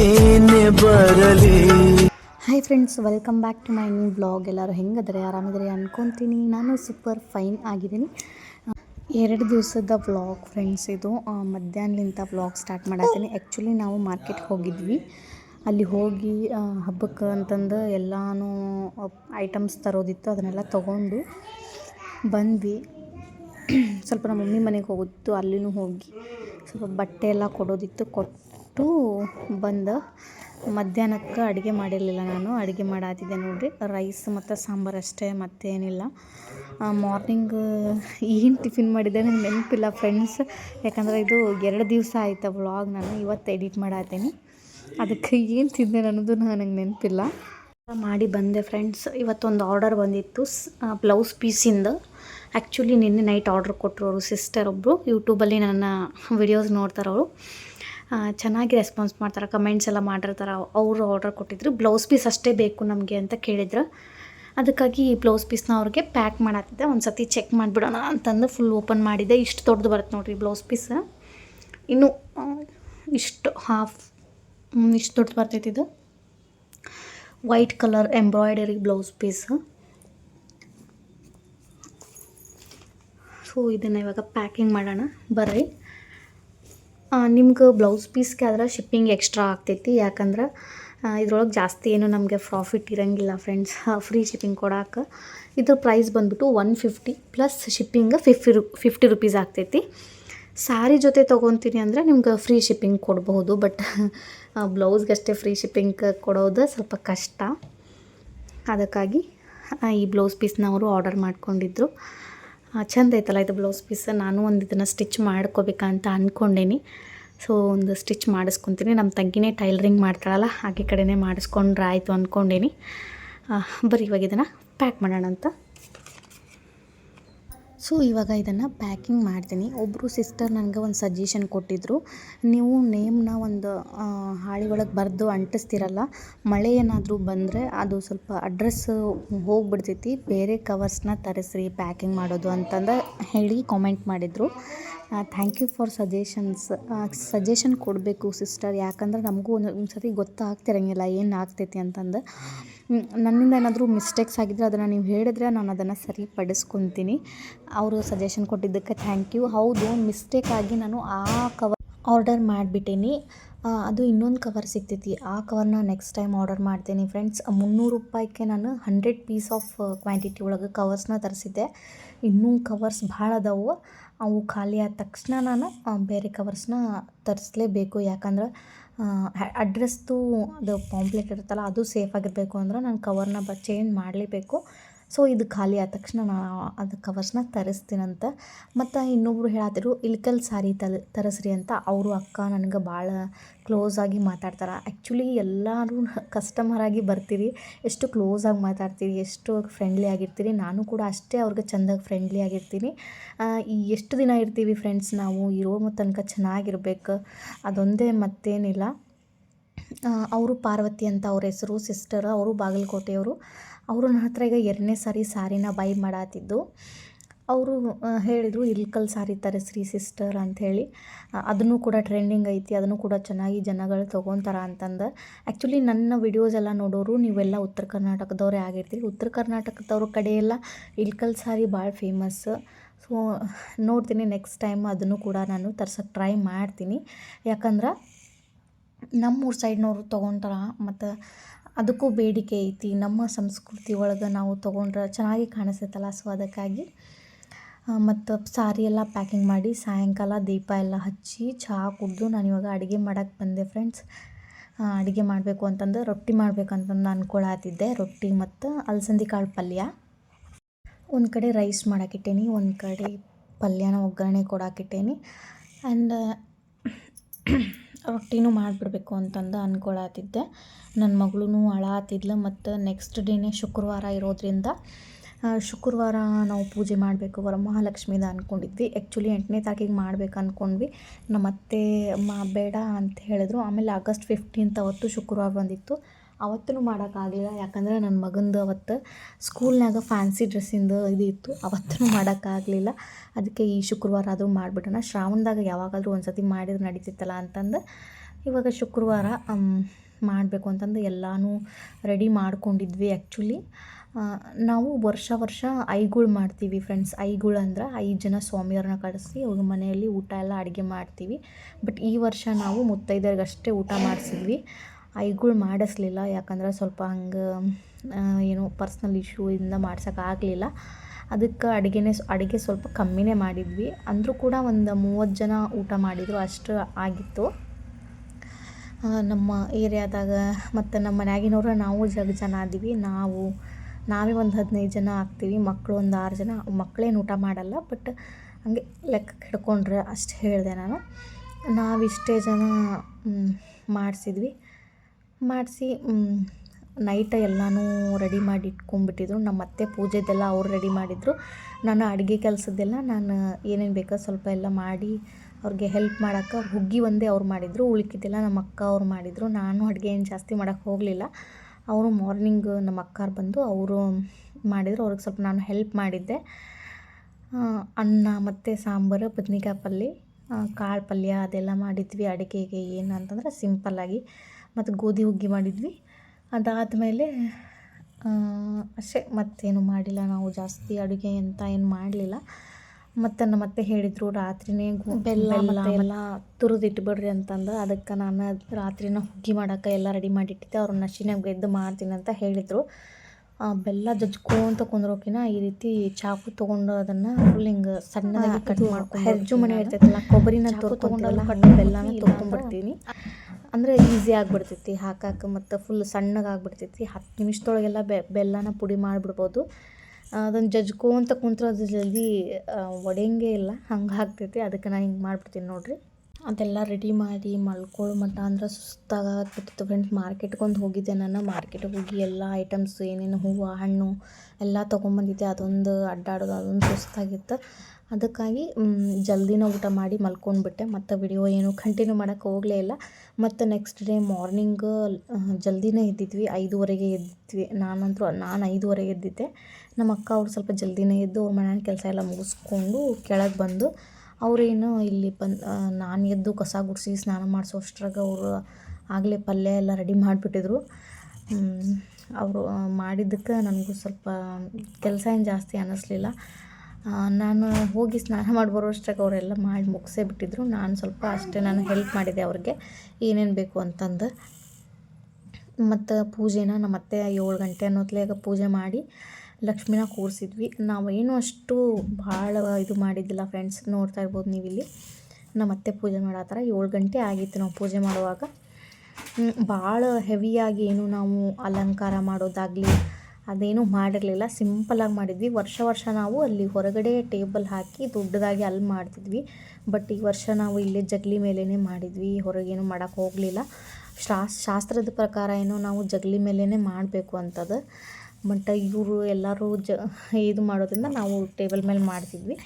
ಏನೇ ಬರಲಿ. Hi friends welcome back to my new blog ಎಲ್ಲರೂ ಹೆಂಗದರೆ ಆರಾಮಿದ್ರೆ ಅನ್ಕೊತೀನಿ. ನಾನು ಸೂಪರ್ ಫೈನ್ ಆಗಿದ್ದೀನಿ. ಎರಡು ದಿವಸದ ವ್ಲಾಗ್ ಫ್ರೆಂಡ್ಸ್ ಇದು. ಮಧ್ಯಾಹ್ನಲಿಂದ ವ್ಲಾಗ್ ಸ್ಟಾರ್ಟ್ ಮಾಡತ್ತೀನಿ. ಆ್ಯಕ್ಚುಲಿ ನಾವು ಮಾರ್ಕೆಟ್ಗೆ ಹೋಗಿದ್ವಿ. ಅಲ್ಲಿ ಹೋಗಿ ಹಬ್ಬಕ್ಕೆ ಅಂತಂದು ಎಲ್ಲಾನು ಐಟಮ್ಸ್ ತರೋದಿತ್ತು. ಅದನ್ನೆಲ್ಲ ತೊಗೊಂಡು ಬಂದ್ವಿ. ಸ್ವಲ್ಪ ನಮ್ಮ ಮಮ್ಮಿ ಮನೆಗೆ ಹೋಗಿತ್ತು. ಅಲ್ಲಿನೂ ಹೋಗಿ ಸ್ವಲ್ಪ ಬಟ್ಟೆ ಎಲ್ಲ ಕೊಡೋದಿತ್ತು. ಕೊಟ್ಟು ಬಂದ ಮಧ್ಯಾಹ್ನಕ್ಕೆ ಅಡುಗೆ ಮಾಡಿರಲಿಲ್ಲ ನಾನು. ಅಡುಗೆ ಮಾಡಾತಿದ್ದೆ ನೋಡಿರಿ. ರೈಸ್ ಮತ್ತು ಸಾಂಬಾರು ಅಷ್ಟೇ, ಮತ್ತೇನಿಲ್ಲ. ಮಾರ್ನಿಂಗ್ ಏನು ಟಿಫಿನ್ ಮಾಡಿದ್ದೆ ನನಗೆ ನೆನಪಿಲ್ಲ ಫ್ರೆಂಡ್ಸ್ ಯಾಕಂದ್ರೆ ಇದು ಎರಡು ದಿವಸ ಆಯಿತು ವ್ಲಾಗ್ ನಾನು. ಇವತ್ತು ಎಡಿಟ್ ಮಾಡಾತೀನಿ. ಅದಕ್ಕೆ ಏನು ತಿಂದೆ ಅನ್ನೋದು ನನಗೆ ನೆನಪಿಲ್ಲ. ಮಾಡಿ ಬಂದೆ ಫ್ರೆಂಡ್ಸ್ ಇವತ್ತೊಂದು ಆರ್ಡರ್ ಬಂದಿತ್ತು. ಬ್ಲೌಸ್ ಪೀಸಿಂದ ಆ್ಯಕ್ಚುಲಿ ನಿನ್ನೆ ನೈಟ್ ಆರ್ಡ್ರ್ ಕೊಟ್ಟರು ಅವರು ಸಿಸ್ಟರ್ ಒಬ್ಬರು ಯೂಟ್ಯೂಬಲ್ಲಿ ನನ್ನ ವಿಡಿಯೋಸ್ ನೋಡ್ತಾರೆ ಅವರು ಚೆನ್ನಾಗಿ ರೆಸ್ಪಾನ್ಸ್ ಮಾಡ್ತಾರೆ ಕಮೆಂಟ್ಸ್ ಎಲ್ಲ ಮಾಡಿರ್ತಾರೆ, ಅವರು ಆರ್ಡರ್ ಕೊಟ್ಟಿದ್ರು. ಬ್ಲೌಸ್ ಪೀಸ್ ಅಷ್ಟೇ ಬೇಕು ನಮಗೆ ಅಂತ ಕೇಳಿದ್ರು. ಅದಕ್ಕಾಗಿ ಈ ಬ್ಲೌಸ್ ಪೀಸ್ನ ಅವ್ರಿಗೆ ಪ್ಯಾಕ್ ಮಾಡತ್ತಿದ್ದೆ. ಒಂದು ಸತಿ ಚೆಕ್ ಮಾಡಿಬಿಡೋಣ ಅಂತಂದು ಫುಲ್ ಓಪನ್ ಮಾಡಿದ್ದೆ. ಇಷ್ಟು ದೊಡ್ಡದು ಬರುತ್ತೆ ನೋಡಿರಿ ಬ್ಲೌಸ್ ಪೀಸ್ ಇನ್ನು ಇಷ್ಟು ಹಾಫ್ ಇಷ್ಟು ದೊಡ್ಡದು ಬರ್ತೈತಿ ಇದು. White colour embroidery blouse piece so ಇದನ್ನು ಇವಾಗ ಪ್ಯಾಕಿಂಗ್ ಮಾಡೋಣ. ಬರ್ರಿ. ನಿಮ್ಗೆ ಬ್ಲೌಸ್ ಪೀಸ್ಗೆ ಆದ್ರೆ ಶಿಪ್ಪಿಂಗ್ ಎಕ್ಸ್ಟ್ರಾ ಆಗ್ತೈತಿ. ಯಾಕಂದ್ರೆ ಇದ್ರೊಳಗೆ ಜಾಸ್ತಿ ಏನು ನಮಗೆ ಪ್ರಾಫಿಟ್ ಇರೋಂಗಿಲ್ಲ ಫ್ರೆಂಡ್ಸ್ ಫ್ರೀ ಶಿಪ್ಪಿಂಗ್ ಕೊಡೋಕೆ. ಇದ್ರ ಪ್ರೈಸ್ ಬಂದ್ಬಿಟ್ಟು one fifty plus shipping fifty ರು ಫಿಫ್ಟಿ ರುಪೀಸ್ ಆಗ್ತೈತಿ. ಸ್ಯಾರಿ ಜೊತೆ ತೊಗೊತೀನಿ ಅಂದರೆ ನಿಮ್ಗೆ ಫ್ರೀ ಶಿಪ್ಪಿಂಗ್ ಕೊಡಬಹುದು ಬಟ್ ಬ್ಲೌಸ್ಗಷ್ಟೇ ಫ್ರೀ ಶಿಪ್ಪಿಂಗ್ ಕೊಡೋದು ಸ್ವಲ್ಪ ಕಷ್ಟ. ಅದಕ್ಕಾಗಿ ಈ ಬ್ಲೌಸ್ ಪೀಸ್ನವರು ಆರ್ಡರ್ ಮಾಡ್ಕೊಂಡಿದ್ರು. ಚಂದ ಐತಲ್ಲ ಇದು ಬ್ಲೌಸ್ ಪೀಸ್ ನಾನು ಒಂದು ಇದನ್ನು ಸ್ಟಿಚ್ ಮಾಡ್ಕೋಬೇಕಂತ ಅಂದ್ಕೊಂಡೇನಿ ಸೊ ಒಂದು ಸ್ಟಿಚ್ ಮಾಡಿಸ್ಕೊತೀನಿ. ನಮ್ಮ ತಂಗಿನೇ ಟೈಲರಿಂಗ್ ಮಾಡ್ತಾಳಲ್ಲ ಹಾಗೆ ಕಡೆನೇ ಮಾಡಿಸ್ಕೊಂಡ್ರೆ ಆಯಿತು ಅಂದ್ಕೊಂಡೇನಿ ಬರೀ ಇವಾಗ ಇದನ್ನು ಪ್ಯಾಕ್ ಮಾಡೋಣ ಅಂತ ಸೊ, ಇವಾಗ ಇದನ್ನು ಪ್ಯಾಕಿಂಗ್ ಮಾಡ್ತೀನಿ. ಒಬ್ಬರು ಸಿಸ್ಟರ್ ನನಗೆ ಒಂದು ಸಜೆಷನ್ ಕೊಟ್ಟಿದ್ದರು ನೀವು ನೇಮ್ನ ಒಂದು ಹಾಳಿ ಒಳಗೆ ಬರೆದು ಅಂಟಿಸ್ತಿರಲ್ಲ, ಮಳೆ ಏನಾದರೂ ಬಂದರೆ ಅದು ಸ್ವಲ್ಪ ಅಡ್ರೆಸ್ ಹೋಗ್ಬಿಡ್ತೈತಿ. ಬೇರೆ ಕವರ್ಸ್ನ ತರಿಸ್ರಿ ಪ್ಯಾಕಿಂಗ್ ಮಾಡೋದು ಅಂತಂದು ಹೇಳಿ ಕಾಮೆಂಟ್ ಮಾಡಿದರು. Thank you for suggestions suggestion ಕೊಡಬೇಕು ಸಿಸ್ಟರ್ ಯಾಕಂದ್ರೆ ನಮಗೂ ಒಂದು ಒಂದು ಸತಿ ಗೊತ್ತಾಗ್ತಿರಂಗಿಲ್ಲ ಏನು ಆಗ್ತೈತಿ ಅಂತಂದು. ನನ್ನಿಂದ ಏನಾದರೂ ಮಿಸ್ಟೇಕ್ಸ್ ಆಗಿದ್ದರೆ ಅದನ್ನು ನೀವು ಹೇಳಿದ್ರೆ ನಾನು ಅದನ್ನು ಸರಿಪಡಿಸ್ಕೊತೀನಿ. ಅವರು ಸಜೆಷನ್ ಕೊಟ್ಟಿದ್ದಕ್ಕೆ ಥ್ಯಾಂಕ್ ಯು ಹೌದು ಮಿಸ್ಟೇಕ್ ಆಗಿ ನಾನು ಆ ಕವರ್ ಆರ್ಡರ್ ಮಾಡಿಬಿಟ್ಟೀನಿ. ಅದು ಇನ್ನೊಂದು ಕವರ್ ಸಿಗ್ತೈತಿ. ಆ ಕವರ್ನ ನೆಕ್ಸ್ಟ್ ಟೈಮ್ ಆರ್ಡರ್ ಮಾಡ್ತೀನಿ ಫ್ರೆಂಡ್ಸ್ ಮುನ್ನೂರು ರೂಪಾಯಿಗೆ ನಾನು ಹಂಡ್ರೆಡ್ ಪೀಸ್ ಆಫ್ ಕ್ವಾಂಟಿಟಿ ಒಳಗೆ ಕವರ್ಸ್ನ ತರಿಸಿದ್ದೆ. ಇನ್ನೂ ಕವರ್ಸ್ ಭಾಳ ಅದಾವು. ಅವು ಖಾಲಿ ಆದ ತಕ್ಷಣ ನಾನು ಬೇರೆ ಕವರ್ಸ್ನ ತರಿಸ್ಲೇಬೇಕು. ಯಾಕಂದ್ರೆ ಅಡ್ರೆಸ್ದು ಅದು ಪಾಂಪ್ಲೆಟ್ ಇರುತ್ತಲ್ಲ, ಅದು ಸೇಫ್ ಆಗಿರಬೇಕು ಅಂದ್ರೆ ನಾನು ಕವರ್ನ ಬ ಚೇಂಜ್ ಮಾಡಲೇಬೇಕು. ಸೊ ಇದು ಖಾಲಿ ಆದ ತಕ್ಷಣ ನಾನು ಅದು ಕವರ್ಸ್ನ ತರಿಸ್ತೀನಂತ. ಮತ್ತು ಇನ್ನೊಬ್ರು ಹೇಳತ್ತಿರು ಇಳ್ಕಲ್ ಸಾರಿ ತಲ್, ತರಿಸ್ರಿ ಅಂತ. ಅವರು ಅಕ್ಕ ನನಗೆ ಭಾಳ ಕ್ಲೋಸ್ ಆಗಿ ಮಾತಾಡ್ತಾರೆ. ಆ್ಯಕ್ಚುಲಿ ಎಲ್ಲರೂ ಕಸ್ಟಮರ್ ಆಗಿ ಬರ್ತೀರಿ. ಎಷ್ಟು ಕ್ಲೋಸ್ ಆಗಿ ಮಾತಾಡ್ತೀರಿ, ಎಷ್ಟು ಫ್ರೆಂಡ್ಲಿ ಆಗಿರ್ತೀರಿ. ನಾನು ಕೂಡ ಅಷ್ಟೇ ಅವ್ರಿಗೆ ಚೆಂದಾಗಿ ಫ್ರೆಂಡ್ಲಿ ಆಗಿರ್ತೀನಿ. ಈ ಎಷ್ಟು ದಿನ ಇರ್ತೀವಿ ಫ್ರೆಂಡ್ಸ್ ನಾವು? ಇರೋ ತನಕ ಚೆನ್ನಾಗಿರ್ಬೇಕು. ಅದೊಂದೇ ಮತ್ತೇನಿಲ್ಲ. ಅವರು ಪಾರ್ವತಿ ಅಂತ ಅವ್ರ ಹೆಸರು ಸಿಸ್ಟರ್ ಅವರು ಬಾಗಲಕೋಟೆಯವರು. ಅವರು ನನ್ನ ಹತ್ರ ಈಗ ಎರಡನೇ ಸಾರಿ ಸಾರಿನ ಬೈ ಮಾಡತ್ತಿದ್ದು ಅವರು ಹೇಳಿದರು ಇಲ್ಕಲ್ ಸಾರಿ ಶ್ರೀ ಸಿಸ್ಟರ್ ಅಂಥೇಳಿ. ಅದನ್ನು ಕೂಡ ಟ್ರೆಂಡಿಂಗ್ ಐತಿ, ಅದನ್ನು ಕೂಡ ಚೆನ್ನಾಗಿ ಜನಗಳು ತೊಗೊತಾರ ಅಂತಂದು. ಆ್ಯಕ್ಚುಲಿ ನನ್ನ ವಿಡಿಯೋಸ್ ಎಲ್ಲ ನೋಡೋರು ನೀವೆಲ್ಲ ಉತ್ತರ ಕರ್ನಾಟಕದವರೇ ಆಗಿರ್ತೀವಿ ಉತ್ತರ ಕರ್ನಾಟಕದವ್ರ ಕಡೆ ಎಲ್ಲ ಇಲ್ಕಲ್ ಸಾರಿ ಭಾಳ ಫೇಮಸ್ ಸೊ ನೋಡ್ತೀನಿ ನೆಕ್ಸ್ಟ್ ಟೈಮ್ ಅದನ್ನು ಕೂಡ ನಾನು ತರ್ಸೋಕ್ಕೆ ಟ್ರೈ ಮಾಡ್ತೀನಿ. ಯಾಕಂದ್ರೆ ನಮ್ಮೂರ ಸೈಡ್ನವರು ತೊಗೊಂತಾರ, ಮತ್ತು ಅದಕ್ಕೂ ಬೇಡಿಕೆ ಐತಿ. ನಮ್ಮ ಸಂಸ್ಕೃತಿ ಒಳಗೆ ನಾವು ತೊಗೊಂಡ್ರೆ ಚೆನ್ನಾಗಿ ಕಾಣಿಸ್ತೈತಲ್ಲ. ಸೊ ಅದಕ್ಕಾಗಿ ಮತ್ತು ಸಾರಿ ಎಲ್ಲ ಪ್ಯಾಕಿಂಗ್ ಮಾಡಿ ಸಾಯಂಕಾಲ ದೀಪ ಎಲ್ಲ ಹಚ್ಚಿ ಚಹಾ ಕುಡಿದು ನಾನು ಇವಾಗ ಅಡುಗೆ ಮಾಡೋಕ್ಕೆ ಬಂದೆ ಫ್ರೆಂಡ್ಸ್ ಅಡುಗೆ ಮಾಡಬೇಕು ಅಂತಂದು, ರೊಟ್ಟಿ ಮಾಡ್ಬೇಕಂತಂದು ಅಂದ್ಕೊಳತ್ತಿದ್ದೆ ರೊಟ್ಟಿ ಮತ್ತು ಅಲಸಂದಿ ಕಾಳು ಪಲ್ಯ. ಒಂದು ಕಡೆ ರೈಸ್ ಮಾಡಾಕಿಟ್ಟೇನಿ, ಒಂದು ಕಡೆ ಪಲ್ಯನ ಒಗ್ಗರಣೆ ಕೊಡಾಕಿಟ್ಟೇನಿ. ಆ್ಯಂಡ್ ರೊಟ್ಟಿನೂ ಮಾಡಿಬಿಡ್ಬೇಕು ಅಂತಂದು ಅಂದ್ಕೊಳತಿದ್ದೆ ನನ್ನ ಮಗಳೂ ಅಳಾತಿದ್ಲು ಮತ್ತು ನೆಕ್ಸ್ಟ್ ಡೇನೇ ಶುಕ್ರವಾರ ಇರೋದ್ರಿಂದ ಶುಕ್ರವಾರ ನಾವು ಪೂಜೆ ಮಾಡಬೇಕು, ವರಮಹಾಲಕ್ಷ್ಮಿದ ಅಂದ್ಕೊಂಡಿದ್ವಿ ಆ್ಯಕ್ಚುಲಿ ಎಂಟನೇ ತಾರೀಕಿಗೆ ಮಾಡ್ಬೇಕು ಅಂದ್ಕೊಂಡ್ವಿ ನಮ್ಮ ಅತ್ತೆ ಮಾ ಬೇಡ ಅಂತ ಹೇಳಿದ್ರು. ಆಮೇಲೆ ಆಗಸ್ಟ್ ಫಿಫ್ಟೀನ್ತ್ ಅವತ್ತು ಶುಕ್ರವಾರ ಬಂದಿತ್ತು. ಅವತ್ತೂ ಮಾಡೋಕ್ಕಾಗಲಿಲ್ಲ. ಯಾಕಂದರೆ ನನ್ನ ಮಗಂದು ಅವತ್ತು ಸ್ಕೂಲ್ನಾಗ ಫ್ಯಾನ್ಸಿ ಡ್ರೆಸ್ಸಿಂದು ಇದು ಇತ್ತು. ಅವತ್ತೂ ಮಾಡೋಕ್ಕಾಗಲಿಲ್ಲ. ಅದಕ್ಕೆ ಈ ಶುಕ್ರವಾರ ಆದರೂ ಮಾಡಿಬಿಡೋಣ. ಶ್ರಾವಣದಾಗ ಯಾವಾಗಾದರೂ ಒಂದು ಸತಿ ಮಾಡಿದ್ರೆ ನಡೀತಿತ್ತಲ್ಲ ಅಂತಂದು ಇವಾಗ ಶುಕ್ರವಾರ ಮಾಡಬೇಕು ಅಂತಂದು ಎಲ್ಲನೂ ರೆಡಿ ಮಾಡ್ಕೊಂಡಿದ್ವಿ ಆ್ಯಕ್ಚುಲಿ ನಾವು ವರ್ಷ ವರ್ಷ ಐಗಳು ಮಾಡ್ತೀವಿ ಫ್ರೆಂಡ್ಸ್ ಐಗಳು ಅಂದ್ರೆ ಐದು ಜನ ಸ್ವಾಮಿಯವ್ರನ್ನ ಕಳಿಸಿ ಅವ್ರ ಮನೆಯಲ್ಲಿ ಊಟ ಎಲ್ಲ ಅಡುಗೆ ಮಾಡ್ತೀವಿ. ಬಟ್ ಈ ವರ್ಷ ನಾವು ಮುತ್ತೈದರಿಗಷ್ಟೇ ಊಟ ಮಾಡಿಸಿದ್ವಿ. ಐಗಳು ಮಾಡಿಸ್ಲಿಲ್ಲ. ಯಾಕಂದ್ರೆ ಸ್ವಲ್ಪ ಹಂಗೆ ಏನು ಪರ್ಸ್ನಲ್ ಇಶ್ಯೂ ಇಂದ ಮಾಡ್ಸೋಕ್ಕಾಗಲಿಲ್ಲ ಅದಕ್ಕೆ ಅಡುಗೆನೇ ಅಡುಗೆ ಸ್ವಲ್ಪ ಕಮ್ಮಿನೇ ಮಾಡಿದ್ವಿ. ಅಂದರೂ ಕೂಡ ಒಂದು ಮೂವತ್ತು ಜನ ಊಟ ಮಾಡಿದರು. ಅಷ್ಟು ಆಗಿತ್ತು. ನಮ್ಮ ಏರಿಯಾದಾಗ ಮತ್ತು ನಮ್ಮ ಮನ್ಯಾಗಿನವ್ರು ನಾವು ಜಗ್ ಜನ ಆದೀವಿ. ನಾವು, ನಾವೇ ಒಂದು ಹದಿನೈದು ಜನ ಆಗ್ತೀವಿ. ಮಕ್ಕಳು ಒಂದು ಆರು ಜನ. ಮಕ್ಕಳೇನು ಊಟ ಮಾಡಲ್ಲ. ಬಟ್ ಹಂಗೆ ಲೆಕ್ಕಕ್ಕೆ ಹಿಡ್ಕೊಂಡ್ರೆ ಅಷ್ಟು ಹೇಳಿದೆ ನಾನು. ನಾವಿಷ್ಟೇ ಜನ ಮಾಡಿಸಿದ್ವಿ. ಮಾಡಿಸಿ ನೈಟ ಎಲ್ಲನೂ ರೆಡಿ ಮಾಡಿ ಇಟ್ಕೊಂಡ್ಬಿಟ್ಟಿದ್ರು ನಮ್ಮ ಅತ್ತೆ ಪೂಜೆದೆಲ್ಲ ಅವ್ರು ರೆಡಿ ಮಾಡಿದರು. ನಾನು ಅಡುಗೆ ಕೆಲಸದ್ದೆಲ್ಲ ನಾನು ಏನೇನು ಬೇಕೋ ಸ್ವಲ್ಪ ಎಲ್ಲ ಮಾಡಿ ಅವ್ರಿಗೆ ಹೆಲ್ಪ್ ಮಾಡೋಕ್ಕೆ ಹುಗ್ಗಿ ಒಂದೇ ಅವ್ರು ಮಾಡಿದರು. ಉಳಿಕಿದ್ದೆಲ್ಲ ನಮ್ಮ ಅಕ್ಕ ಅವ್ರು ಮಾಡಿದರು. ನಾನು ಅಡುಗೆ ಏನು ಜಾಸ್ತಿ ಮಾಡೋಕ್ಕೆ ಹೋಗಲಿಲ್ಲ. ಅವರು ಮಾರ್ನಿಂಗ್ ನಮ್ಮ ಅಕ್ಕಾರು ಬಂದು ಅವರು ಮಾಡಿದರು. ಅವ್ರಿಗೆ ಸ್ವಲ್ಪ ನಾನು ಹೆಲ್ಪ್ ಮಾಡಿದ್ದೆ. ಅನ್ನ ಮತ್ತು ಸಾಂಬಾರು, ಬದ್ನಿಕಾಯಿ ಪಲ್ಯ ಕಾಳು ಪಲ್ಯ ಅದೆಲ್ಲ ಮಾಡಿದ್ವಿ. ಅಡುಗೆಗೆ ಏನು ಅಂತಂದ್ರೆ ಸಿಂಪಲ್ಲಾಗಿ ಮತ್ತು ಗೋಧಿ ಹುಗ್ಗಿ ಮಾಡಿದ್ವಿ. ಅದಾದಮೇಲೆ ಅಷ್ಟೇ. ಮತ್ತೇನು ಮಾಡಿಲ್ಲ ನಾವು ಜಾಸ್ತಿ ಅಡುಗೆ ಅಂತ ಏನು ಮಾಡಲಿಲ್ಲ. ಮತ್ತು ನಮ್ಮ ಅತ್ತೆ ಹೇಳಿದರು ರಾತ್ರಿನೇ ಬೆಲ್ಲ ಮತ್ತು ಎಲ್ಲ ತುರಿದಿಟ್ಬಿಡ್ರಿ ಅಂತಂದು. ಅದಕ್ಕೆ ನಾನು ರಾತ್ರಿನ ಹುಗ್ಗಿ ಮಾಡೋಕೆ ಎಲ್ಲ ರೆಡಿ ಮಾಡಿಟ್ಟಿದ್ದೆ. ಅವ್ರು ನಶಿನಾಗ ಎದ್ದು ಮಾಡ್ತೀನಿ ಅಂತ ಹೇಳಿದರು. ಆ ಬೆಲ್ಲ ಜಜ್ಕೊಂತ ಕುಂದ್ರೋಕಿನ ಈ ರೀತಿ ಚಾಕು ತೊಗೊಂಡು ಅದನ್ನು ಫುಲ್ ಹಿಂಗೆ ಸಣ್ಣದಾಗಿ ಕಟ್ ಮಾಡ್ಕೊಂಡು ಹೆಜ್ಜು ಮನೆ ಇರ್ತೈತಲ್ಲ ಕೊಬ್ಬರಿನ ತೊಗೊಂಡು ಕಟ್ಟು ಬೆಲ್ಲನ ತೊಗೊಂಡ್ಬಿಡ್ತೀನಿ ಅಂದರೆ ಈಸಿ ಆಗಿಬಿಡ್ತೈತಿ ಹಾಕಕ್ಕೆ ಮತ್ತು ಫುಲ್ ಸಣ್ಣಗೆ ಆಗ್ಬಿಡ್ತೈತಿ ಹತ್ತು ನಿಮಿಷದೊಳಗೆಲ್ಲ ಬೆಲ್ಲನ ಪುಡಿ ಮಾಡಿಬಿಡ್ಬೋದು. ಅದನ್ನು ಜಜ್ಕೋಂತ ಕುಂತ್ರೆ ಅದು ಜಲ್ದಿ ಒಡೆಯಂಗೆ ಇಲ್ಲ, ಹಂಗೆ ಆಗ್ತೈತಿ. ಅದಕ್ಕೆ ನಾನು ಹಿಂಗೆ ಮಾಡಿಬಿಡ್ತೀನಿ ನೋಡಿರಿ. ಅದೆಲ್ಲ ರೆಡಿ ಮಾಡಿ ಮಲ್ಕೊಳ್ಳೋ ಮಟ್ಟ ಅಂದ್ರೆ ಸುಸ್ತಾಗತ್ತಿತ್ತು ಫ್ರೆಂಡ್ಸ್ ಮಾರ್ಕೆಟ್ಗೆ ಹೋಗಿದ್ದೆ ನಾನು. ಮಾರ್ಕೆಟಿಗೆ ಹೋಗಿ ಎಲ್ಲ ಐಟಮ್ಸ್ ಏನೇನು ಹೂವು, ಹಣ್ಣು ಎಲ್ಲ ತೊಗೊಂಬಂದಿದ್ದೆ. ಅದೊಂದು ಅಡ್ಡಾಡೋದು, ಅದೊಂದು ಸುಸ್ತಾಗಿತ್ತು. ಅದಕ್ಕಾಗಿ ಜಲ್ದಿನ ಊಟ ಮಾಡಿ ಮಲ್ಕೊಂಡ್ಬಿಟ್ಟೆ. ಮತ್ತು ವಿಡಿಯೋ ಏನು ಕಂಟಿನ್ಯೂ ಮಾಡೋಕ್ಕೆ ಹೋಗಲೇ ಇಲ್ಲ. ಮತ್ತು ನೆಕ್ಸ್ಟ್ ಡೇ ಮಾರ್ನಿಂಗ್ ಜಲ್ದಿನೇ ಎದ್ದಿದ್ವಿ. ಐದುವರೆಗೆ ಎದ್ದಿದ್ವಿ. ನಾನಂತೂ ನಾನು ಐದುವರೆಗೆ ಎದ್ದಿದ್ದೆ. ನಮ್ಮ ಅಕ್ಕ ಅವ್ರು ಸ್ವಲ್ಪ ಜಲ್ದಿನೇ ಎದ್ದು ಅವ್ರ ಮನೆಯ ಕೆಲಸ ಎಲ್ಲ ಮುಗಿಸ್ಕೊಂಡು ಕೆಳಗೆ ಬಂದು, ಅವರೇನು ಇಲ್ಲಿ ಬಂದು ನಾನು ಎದ್ದು ಕಸ ಗುಡಿಸಿ ಸ್ನಾನ ಮಾಡಿಸೋ ಅಷ್ಟ್ರಾಗ ಅವರು ಆಗಲೇ ಪಲ್ಯ ಎಲ್ಲ ರೆಡಿ ಮಾಡಿಬಿಟ್ಟಿದ್ರು. ಅವರು ಮಾಡಿದ್ದಕ್ಕೆ ನನಗೂ ಸ್ವಲ್ಪ ಕೆಲಸ ಏನು ಜಾಸ್ತಿ ಅನ್ನಿಸ್ಲಿಲ್ಲ ನಾನು ಹೋಗಿ ಸ್ನಾನ ಮಾಡಿ ಬರೋ ಅಷ್ಟ್ರಾಗ ಅವರೆಲ್ಲ ಮಾಡಿ ಮುಗಿಸೇ ಬಿಟ್ಟಿದ್ರು. ನಾನು ಸ್ವಲ್ಪ ಅಷ್ಟೇ ನಾನು ಹೆಲ್ಪ್ ಮಾಡಿದೆ ಅವ್ರಿಗೆ. ಏನೇನು ಬೇಕು ಅಂತಂದು. ಮತ್ತು ಪೂಜೆನ ನಮ್ಮ ಅತ್ತೆ ಏಳು ಗಂಟೆ ಅನ್ನೋತ್ಲೆಗ ಪೂಜೆ ಮಾಡಿ ಲಕ್ಷ್ಮಿನ ಕೂರಿಸಿದ್ವಿ. ನಾವು ಏನು ಅಷ್ಟು ಭಾಳ ಇದು ಮಾಡಿದ್ದಿಲ್ಲ ಫ್ರೆಂಡ್ಸ್ ನೋಡ್ತಾ ಇರ್ಬೋದು ನೀವು ಇಲ್ಲಿ ನಮ್ಮ ಅತ್ತೆ ಪೂಜೆ ಮಾಡತ್ತಾರ ಏಳು ಗಂಟೆ ಆಗಿತ್ತು ನಾವು ಪೂಜೆ ಮಾಡುವಾಗ. ಭಾಳ ಹೆವಿಯಾಗಿ ಏನು ನಾವು ಅಲಂಕಾರ ಮಾಡೋದಾಗಲಿ ಅದೇನೂ ಮಾಡಿರಲಿಲ್ಲ. ಸಿಂಪಲಾಗಿ ಮಾಡಿದ್ವಿ. ವರ್ಷ ವರ್ಷ ನಾವು ಅಲ್ಲಿ ಹೊರಗಡೆ ಟೇಬಲ್ ಹಾಕಿ ದೊಡ್ಡದಾಗಿ ಅಲ್ಲಿ ಮಾಡ್ತಿದ್ವಿ. ಬಟ್ ಈ ವರ್ಷ ನಾವು ಇಲ್ಲೇ ಜಗಲಿ ಮೇಲೇ ಮಾಡಿದ್ವಿ. ಹೊರಗೇನು ಮಾಡೋಕೆ ಹೋಗಲಿಲ್ಲ. ಶಾಸ್ ಶಾಸ್ತ್ರದ ಪ್ರಕಾರ ಏನು ನಾವು ಜಗಲಿ ಮೇಲೇ ಮಾಡಬೇಕು ಅಂತದು. ಬಟ್ ಇವರು ಎಲ್ಲರೂ ಜ, ಇದು ಮಾಡೋದ್ರಿಂದ ನಾವು ಟೇಬಲ್ ಮೇಲೆ ಮಾಡ್ತಿದ್ವಿ.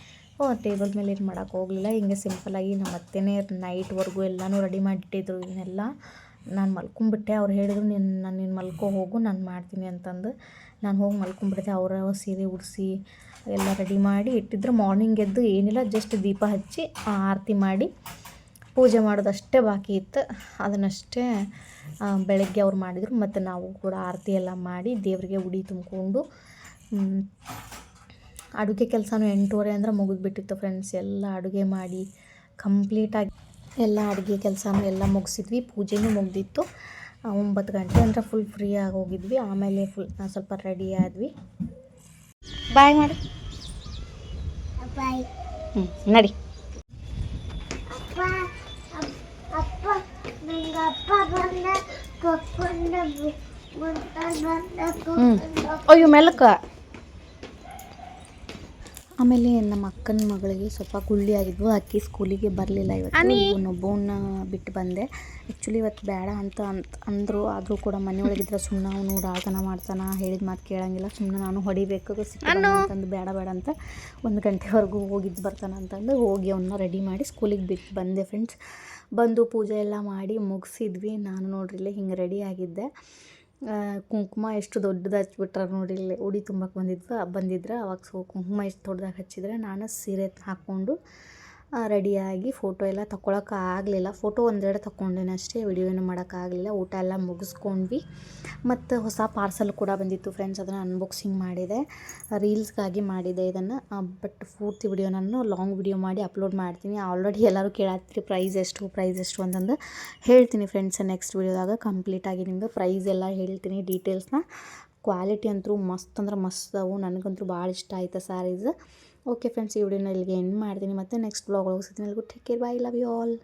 ಟೇಬಲ್ ಮೇಲೆ ಏನು ಮಾಡೋಕ್ಕೆ ಹೋಗಲಿಲ್ಲ. ಹಿಂಗೆ ಸಿಂಪಲಾಗಿ ನಮ್ಮ ಅತ್ತೆನೇ ನೈಟ್ವರೆಗೂ ಎಲ್ಲನೂ ರೆಡಿ ಮಾಡಿಟ್ಟಿದ್ರು ಇದನ್ನೆಲ್ಲ ನಾನು ಮಲ್ಕೊಂಬಿಟ್ಟೆ, ಅವ್ರು ಹೇಳಿದ್ರು ನಿನ್ನ ನಾನು ನೀನು ಮಲ್ಕೋ, ಹೋಗು, ನಾನು ಮಾಡ್ತೀನಿ ಅಂತಂದು. ನಾನು ಹೋಗಿ ಮಲ್ಕೊಂಬಿಟ್ಟಿದ್ದೆ ಅವರ ಸೀರೆ ಉಡಿಸಿ ಎಲ್ಲ ರೆಡಿ ಮಾಡಿ ಇಟ್ಟಿದ್ರು. ಮಾರ್ನಿಂಗ್ ಎದ್ದು ಏನಿಲ್ಲ ಜಸ್ಟ್ ದೀಪ ಹಚ್ಚಿ ಆರತಿ ಮಾಡಿ ಪೂಜೆ ಮಾಡೋದಷ್ಟೇ ಬಾಕಿ ಇತ್ತು. ಅದನ್ನಷ್ಟೇ ಬೆಳಗ್ಗೆ ಅವ್ರು ಮಾಡಿದರು. ಮತ್ತು ನಾವು ಕೂಡ ಆರತಿ ಎಲ್ಲ ಮಾಡಿ ದೇವರಿಗೆ ಉಡಿ ತುಂಬಿಕೊಂಡು ಅಡುಗೆ ಕೆಲಸನೂ ಎಂಟೂವರೆ ಅಂದ್ರೆ ಮುಗಿದ್ಬಿಟ್ಟಿತ್ತು ಫ್ರೆಂಡ್ಸ್ ಎಲ್ಲ ಅಡುಗೆ ಮಾಡಿ ಕಂಪ್ಲೀಟಾಗಿ ಎಲ್ಲ ಅಡುಗೆ ಕೆಲಸನೂ ಎಲ್ಲ ಮುಗಿಸಿದ್ವಿ. ಪೂಜೆನೂ ಮುಗ್ದಿತ್ತು. ಒಂಬತ್ತು ಗಂಟೆ ಅಂದರೆ ಫುಲ್ ಫ್ರೀ ಆಗಿ ಹೋಗಿದ್ವಿ. ಆಮೇಲೆ ಫುಲ್ ಸ್ವಲ್ಪ ರೆಡಿ ಆದ್ವಿ. ಬಾಯ್ ಮಾಡಿ. ಬಾಯ್. ಹ್ಞೂ ನಡಿ. ಅಯ್ಯೋ ಅಪ್ಪ ಅಪ್ಪ ನಂಗೆ ಅಪ್ಪ ಬಂದ ಕರ್ಕೊಂಡು ಮುಂತ ಬಂದ ಕರ್ಕೊಂಡು ಅಯ್ಯೋ ಮೆಲಕ ಆಮೇಲೆ ನಮ್ಮ ಅಕ್ಕನ ಮಗಳಿಗೆ ಸ್ವಲ್ಪ ಗುಳ್ಳಿ ಆಗಿದ್ವು. ಅಕ್ಕಿ ಸ್ಕೂಲಿಗೆ ಬರಲಿಲ್ಲ ಇವತ್ತು. ಇವನೊಬ್ಬವನ್ನ ಬಿಟ್ಟು ಬಂದೆ. ಆ್ಯಕ್ಚುಲಿ ಇವತ್ತು ಬೇಡ ಅಂತ ಅಂತ ಅಂದರು. ಆದರೂ ಕೂಡ ಮನೆಯೊಳಗಿದ್ರೆ ಸುಮ್ಮನೆ ಅವನು ಡಾಳ್ತನ ಮಾಡ್ತಾನೆ. ಹೇಳಿದ ಮಾತು ಕೇಳಂಗಿಲ್ಲ. ಸುಮ್ಮನೆ ನಾನು ಹೊಡಿಬೇಕು. ಅಂತಂದು ಬೇಡ ಬೇಡ ಅಂತ ಒಂದು ಗಂಟೆವರೆಗೂ ಹೋಗಿದ್ದು ಬರ್ತಾನೆ ಅಂತಂದು ಹೋಗಿ ಅವನ್ನ ರೆಡಿ ಮಾಡಿ ಸ್ಕೂಲಿಗೆ ಬಿಟ್ಟು ಬಂದೆ ಫ್ರೆಂಡ್ಸ್ ಬಂದು ಪೂಜೆ ಎಲ್ಲ ಮಾಡಿ ಮುಗಿಸಿದ್ವಿ. ನಾನು ನೋಡ್ರಿ ಇಲ್ಲೇ ಹಿಂಗೆ ರೆಡಿ ಆಗಿದ್ದೆ. ಕುಂಕುಮ ಎಷ್ಟು ದೊಡ್ಡದು ಹಚ್ಬಿಟ್ರೆ ನೋಡಿ ಇಲ್ಲಿ. ಉಡಿ ತುಂಬಕ್ಕೆ ಬಂದಿದ್ವು, ಬಂದಿದ್ರೆ, ಅವಾಗ ಸೊ ಕುಂಕುಮ ಎಷ್ಟು ದೊಡ್ಡದಾಗಿ ಹಚ್ಚಿದ್ರೆ, ನಾನು ಸೀರೆ ಹಾಕ್ಕೊಂಡು ರೆಡಿಯಾಗಿ ಫೋಟೋ ಎಲ್ಲ ತಗೊಳಕ್ಕೆ ಆಗಲಿಲ್ಲ. ಫೋಟೋ ಒಂದೆರಡು ತಗೊಂಡೇನೆ ಅಷ್ಟೇ ವಿಡಿಯೋ ಏನು ಮಾಡೋಕ್ಕಾಗಲಿಲ್ಲ. ಊಟ ಎಲ್ಲ ಮುಗಿಸ್ಕೊಂಡ್ವಿ. ಮತ್ತು ಹೊಸ ಪಾರ್ಸಲ್ ಕೂಡ ಬಂದಿತ್ತು ಫ್ರೆಂಡ್ಸ್ ಅದನ್ನು ಅನ್ಬಾಕ್ಸಿಂಗ್ ಮಾಡಿದೆ. ರೀಲ್ಸ್ಗಾಗಿ ಮಾಡಿದೆ ಇದನ್ನು. ಬಟ್ ಪೂರ್ತಿ ವಿಡಿಯೋ ನಾನು ಲಾಂಗ್ ವಿಡಿಯೋ ಮಾಡಿ ಅಪ್ಲೋಡ್ ಮಾಡ್ತೀನಿ. ಆಲ್ರೆಡಿ ಎಲ್ಲರೂ ಕೇಳತ್ತೀರಿ ಪ್ರೈಸ್ ಎಷ್ಟು ಪ್ರೈಸ್ ಎಷ್ಟು ಅಂತಂದು ಹೇಳ್ತೀನಿ ಫ್ರೆಂಡ್ಸ್ ನೆಕ್ಸ್ಟ್ ವಿಡಿಯೋದಾಗ ಕಂಪ್ಲೀಟಾಗಿ ನಿಮ್ಗೆ ಪ್ರೈಸ್ ಎಲ್ಲ ಹೇಳ್ತೀನಿ ಡೀಟೇಲ್ಸ್ನ ಕ್ವಾಲಿಟಿ ಅಂತೂ ಮಸ್ತ್ ಅಂದ್ರೆ ಮಸ್ತ್ ಅವು ನನಗಂತೂ ಭಾಳ ಇಷ್ಟ ಆಯಿತು ಸ್ಯಾರೀಸ್ ಓಕೆ ಫ್ರೆಂಡ್ಸ್ ಈ ವಿಡಿಯೋನ ಇಲ್ಲಿಗೆ ಎಂಡ್ ಮಾಡ್ತೀನಿ. ಮತ್ತೆ ನೆಕ್ಸ್ಟ್ ಬ್ಲಾಗ್ ಒಳಗೆ ಸಿಗ್ತೀನಿ. Take care bye love you all